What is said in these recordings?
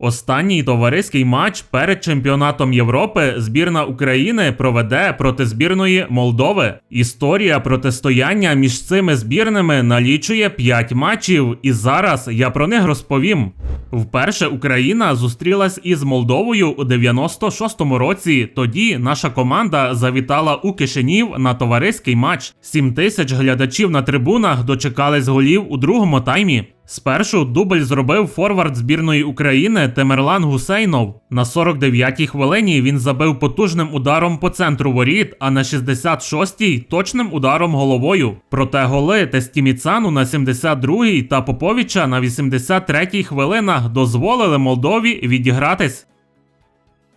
Останній товариський матч перед чемпіонатом Європи збірна України проведе проти збірної Молдови. Історія протистояння між цими збірними налічує 5 матчів, і зараз я про них розповім. Вперше Україна зустрілась із Молдовою у 96-му році. Тоді наша команда завітала у Кишинів на товариський матч. 7 тисяч глядачів на трибунах дочекались голів у другому таймі. Спершу дубль зробив форвард збірної України Темерлан Гусейнов. На 49-й хвилині він забив потужним ударом по центру воріт, а на 66-й точним ударом головою. Проте голи Тестіміцану на 72-й та Поповіча на 83-й хвилинах дозволили Молдові відігратись.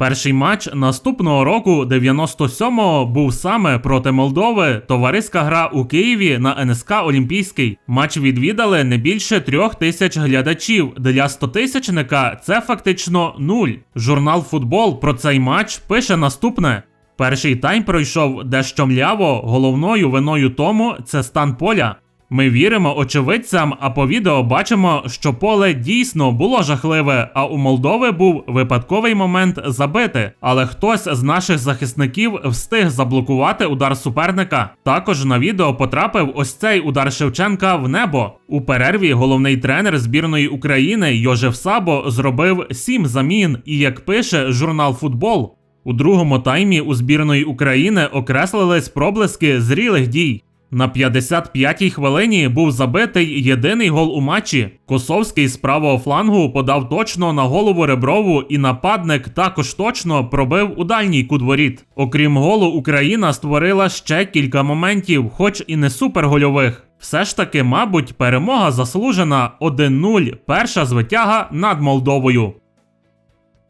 Перший матч наступного року, 97-го, був саме проти Молдови. Товариська гра у Києві на НСК Олімпійський. Матч відвідали не більше трьох тисяч глядачів. Для стотисячника це фактично нуль. Журнал Футбол про цей матч пише наступне. Перший тайм пройшов дещо мляво, головною виною тому це стан поля. Ми віримо очевидцям, а по відео бачимо, що поле дійсно було жахливе, а у Молдови був випадковий момент забити. Але хтось з наших захисників встиг заблокувати удар суперника. Також на відео потрапив ось цей удар Шевченка в небо. У перерві головний тренер збірної України Йожев Сабо зробив сім замін. І як пише журнал Футбол, у другому таймі у збірної України окреслились проблиски зрілих дій. На 55-й хвилині був забитий єдиний гол у матчі. Косовський з правого флангу подав точно на голову Реброву, і нападник також точно пробив у дальній кут воріт. Окрім голу, Україна створила ще кілька моментів, хоч і не супергольових. Все ж таки, мабуть, перемога заслужена 1-0, перша звитяга над Молдовою.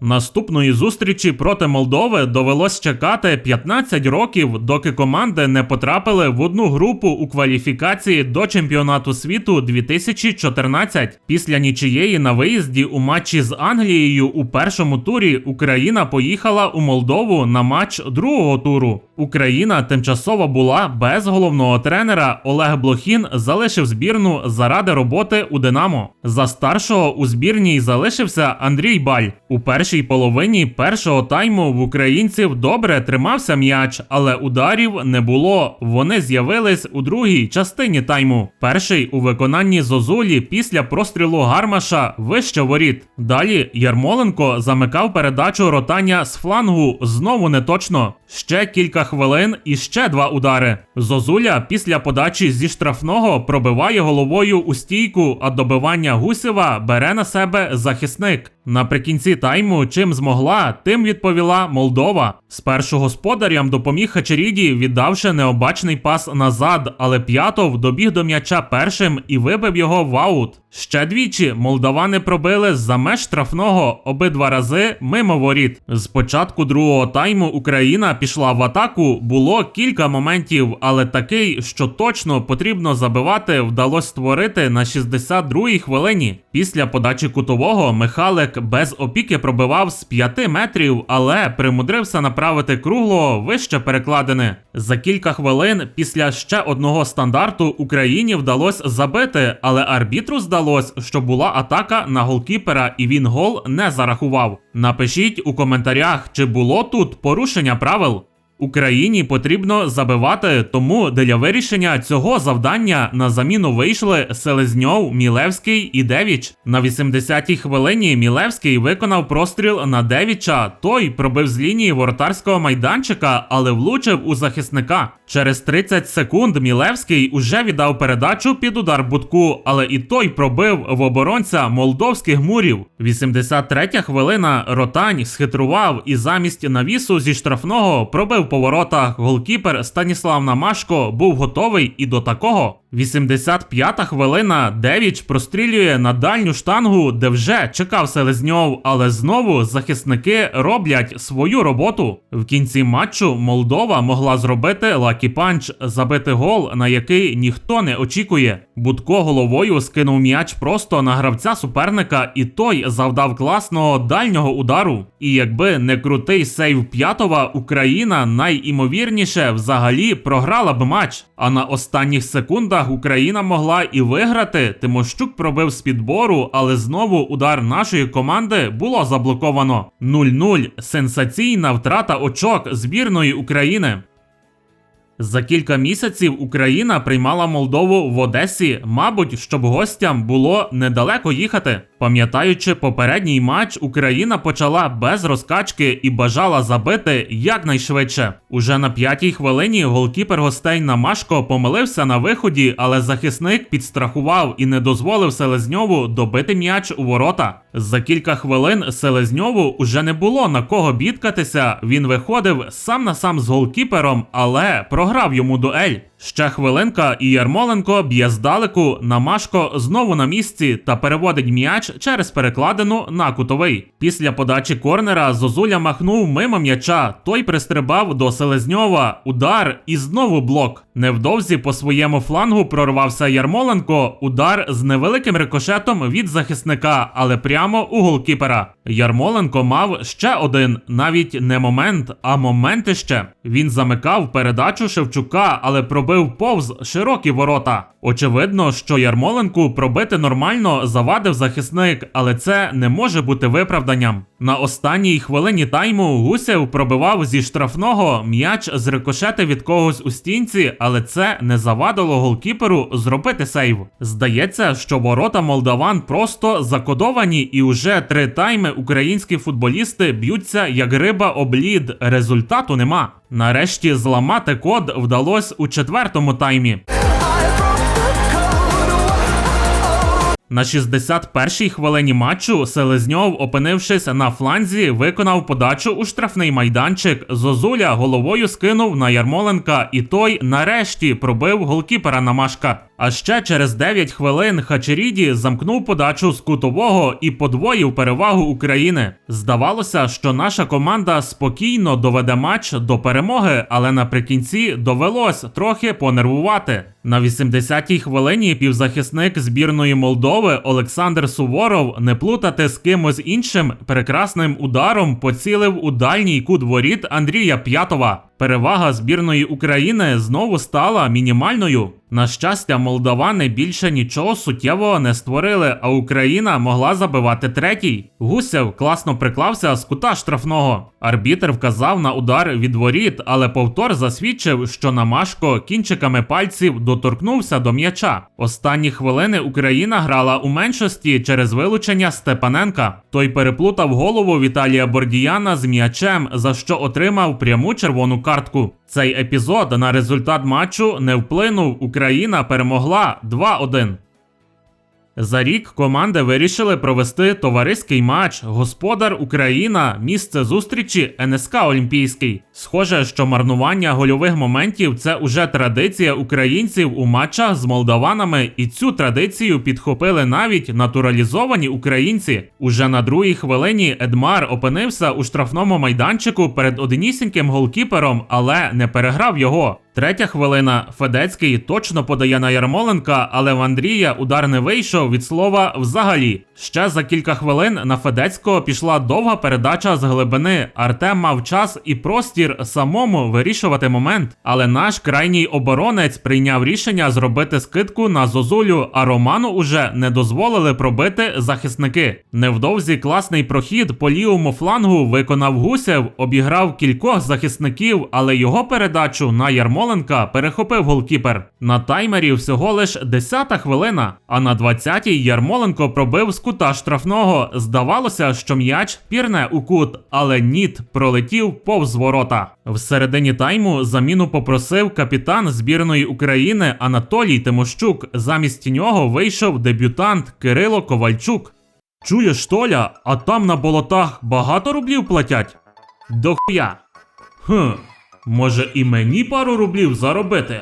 Наступної зустрічі проти Молдови довелось чекати 15 років, доки команди не потрапили в одну групу у кваліфікації до чемпіонату світу 2014. Після нічиєї на виїзді у матчі з Англією у першому турі Україна поїхала у Молдову на матч другого туру. Україна тимчасово була без головного тренера. Олег Блохін залишив збірну заради роботи у Динамо. За старшого у збірній залишився Андрій Баль. У першій половині першого тайму в українців добре тримався м'яч, але ударів не було. Вони з'явились у другій частині тайму. Перший у виконанні Зозулі після прострілу Гармаша вище воріт. Далі Ярмоленко замикав передачу ротання з флангу знову не точно. Ще кілька хвилин і ще два удари. Зозуля після подачі зі штрафного пробиває головою у стійку, а добивання Гусєва бере на себе захисник. Наприкінці тайму, чим змогла, тим відповіла Молдова. Спершу господарям допоміг Хачеріді, віддавши необачний пас назад, але П'ятов добіг до м'яча першим і вибив його в аут. Ще двічі молдавани пробили за меж штрафного обидва рази мимо воріт. З початку другого тайму Україна пішла в атаку. Було кілька моментів, але такий, що точно потрібно забивати, вдалося створити на 62-й хвилині. Після подачі кутового Михалик без опіки пробивав з 5 метрів, але примудрився направити круглого вище перекладини. За кілька хвилин після ще одного стандарту Україні вдалося забити, але арбітру здалось, що була атака на голкіпера, і він гол не зарахував. Напишіть у коментарях, чи було тут порушення правил. Україні потрібно забивати, тому для вирішення цього завдання на заміну вийшли Селезньов, Мілевський і Девіч. На 80-й хвилині Мілевський виконав простріл на Девіча. Той пробив з лінії воротарського майданчика, але влучив у захисника. Через 30 секунд Мілевський уже віддав передачу під удар будку, але і той пробив в оборонця молдовських мурів. 83-я хвилина Ротань схитрував і замість навісу зі штрафного пробив по воротах. Голкіпер Станіслав Намашко був готовий і до такого. 85-та хвилина Девіч прострілює на дальню штангу, де вже чекав Селезньов, але знову захисники роблять свою роботу. В кінці матчу Молдова могла зробити лакі панч, забити гол, на який ніхто не очікує. Будко головою скинув м'яч просто на гравця суперника, і той завдав класного дальнього удару. І якби не крутий сейв п'ятова, Україна найімовірніше взагалі програла б матч. А на останніх секундах Україна могла і виграти. Тимощук пробив з підбору, але знову удар нашої команди було заблоковано. 0-0. Сенсаційна втрата очок збірної України. За кілька місяців Україна приймала Молдову в Одесі, мабуть, щоб гостям було недалеко їхати. Пам'ятаючи попередній матч, Україна почала без розкачки і бажала забити якнайшвидше. Уже на п'ятій хвилині голкіпер гостей Намашко помилився на виході, але захисник підстрахував і не дозволив Селезньову добити м'яч у ворота. За кілька хвилин Селезньову уже не було на кого бідкатися. Він виходив сам на сам з голкіпером, але програв йому дуель. Ще хвилинка, і Ярмоленко б'є здалеку. Намашко знову на місці та переводить м'яч через перекладину на кутовий. Після подачі корнера Зозуля махнув мимо м'яча. Той пристрибав до Селезньова. Удар і знову блок. Невдовзі по своєму флангу прорвався Ярмоленко. Удар з невеликим рикошетом від захисника, але прямо у голкіпера. Ярмоленко мав ще один, навіть не момент, а моменти ще. Він замикав передачу Шевчука, але пробив повз широкі ворота. Очевидно, що Ярмоленку пробити нормально завадив захисник, але це не може бути виправданням. На останній хвилині тайму Гусєв пробивав зі штрафного м'яч з рикошети від когось у стінці, але це не завадило голкіперу зробити сейв. Здається, що ворота молдаван просто закодовані, і уже три тайми українські футболісти б'ються як риба об лід. Результату нема. Нарешті зламати код вдалося у четвертому таймі. На 61-й хвилині матчу Селезньов, опинившись на фланзі, виконав подачу у штрафний майданчик. Зозуля головою скинув на Ярмоленка, і той нарешті пробив голкіпера Намашка. А ще через 9 хвилин Хачеріді замкнув подачу з кутового і подвоїв перевагу України. Здавалося, що наша команда спокійно доведе матч до перемоги, але наприкінці довелось трохи понервувати. На 80-й хвилині півзахисник збірної Молдови Олександр Суворов не плутати з кимось іншим прекрасним ударом поцілив у дальній кут воріт Андрія П'ятова. Перевага збірної України знову стала мінімальною. На щастя, молдавани більше нічого суттєвого не створили, а Україна могла забивати третій. Гусєв класно приклався з кута штрафного. Арбітер вказав на удар від воріт, але повтор засвідчив, що Намашко кінчиками пальців доторкнувся до м'яча. Останні хвилини Україна грала у меншості через вилучення Степаненка. Той переплутав голову Віталія Бордіяна з м'ячем, за що отримав пряму червону картку. Цей епізод на результат матчу не вплинув. Україна перемогла 2-1. За рік команди вирішили провести товариський матч Господар Україна, місце зустрічі НСК Олімпійський. Схоже, що марнування гольових моментів це уже традиція українців у матчах з молдаванами, і цю традицію підхопили навіть натуралізовані українці. Уже на другій хвилині Едмар опинився у штрафному майданчику перед одинісіньким голкіпером, але не переграв його. Третя хвилина. Федецький точно подає на Ярмоленка, але в Андрія удар не вийшов від слова взагалі. Ще за кілька хвилин на Федецького пішла довга передача з глибини. Артем мав час і простір самому вирішувати момент. Але наш крайній оборонець прийняв рішення зробити скидку на Зозулю, а Роману уже не дозволили пробити захисники. Невдовзі класний прохід по лівому флангу виконав Гусєв, обіграв кількох захисників, але його передачу на Ярмоленка перехопив голкіпер. На таймері всього лиш 10-та хвилина, а на 20-й Ярмоленко пробив з кута штрафного. Здавалося, що м'яч пірне у кут, але ніт пролетів повз ворота. В середині тайму заміну попросив капітан збірної України Анатолій Тимощук. Замість нього вийшов дебютант Кирило Ковальчук. Чуєш, Толя, а там на болотах багато рублів платять? Дохуя. Хм, може і мені пару рублів заробити?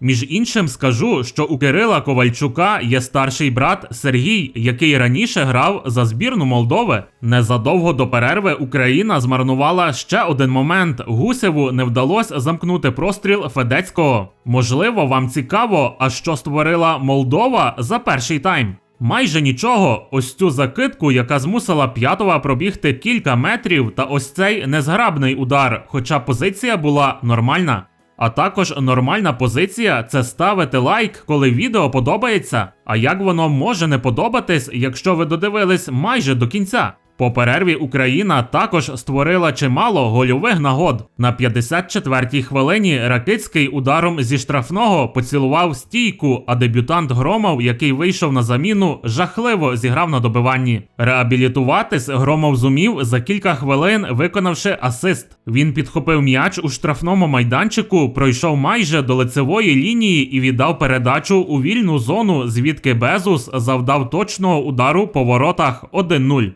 Між іншим скажу, що у Кирила Ковальчука є старший брат Сергій, який раніше грав за збірну Молдови. Незадовго до перерви Україна змарнувала ще один момент. Гусеву не вдалося замкнути простріл Федецького. Можливо, вам цікаво, а що створила Молдова за перший тайм. Майже нічого, ось цю закидку, яка змусила п'ятова пробігти кілька метрів, та ось цей незграбний удар, хоча позиція була нормальна. А також нормальна позиція це ставити лайк, коли відео подобається. А як воно може не подобатись, якщо ви додивились майже до кінця? По перерві Україна також створила чимало гольових нагод. На 54-й хвилині Ракицький ударом зі штрафного поцілував стійку, а дебютант Громов, який вийшов на заміну, жахливо зіграв на добиванні. Реабілітуватись Громов зумів за кілька хвилин, виконавши асист. Він підхопив м'яч у штрафному майданчику, пройшов майже до лицевої лінії і віддав передачу у вільну зону, звідки Безус завдав точного удару по воротах 1-0.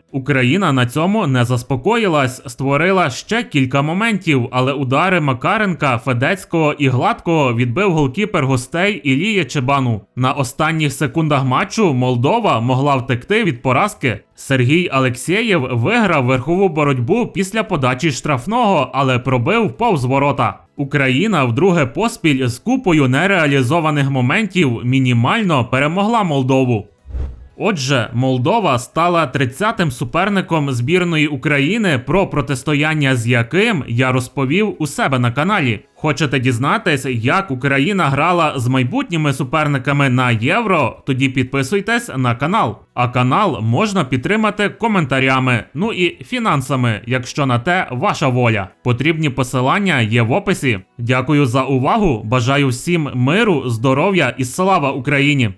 Україна на цьому не заспокоїлась, створила ще кілька моментів, але удари Макаренка, Федецького і Гладкого відбив голкіпер гостей Ілія Чебану. На останніх секундах матчу Молдова могла втекти від поразки. Сергій Алексєєв виграв верхову боротьбу після подачі штрафного, але пробив повз ворота. Україна вдруге поспіль з купою нереалізованих моментів мінімально перемогла Молдову. Отже, Молдова стала 30-тим суперником збірної України, про протистояння з яким я розповів у себе на каналі. Хочете дізнатись, як Україна грала з майбутніми суперниками на євро? Тоді підписуйтесь на канал. А канал можна підтримати коментарями, ну і фінансами, якщо на те ваша воля. Потрібні посилання є в описі. Дякую за увагу. Бажаю всім миру, здоров'я і слава Україні!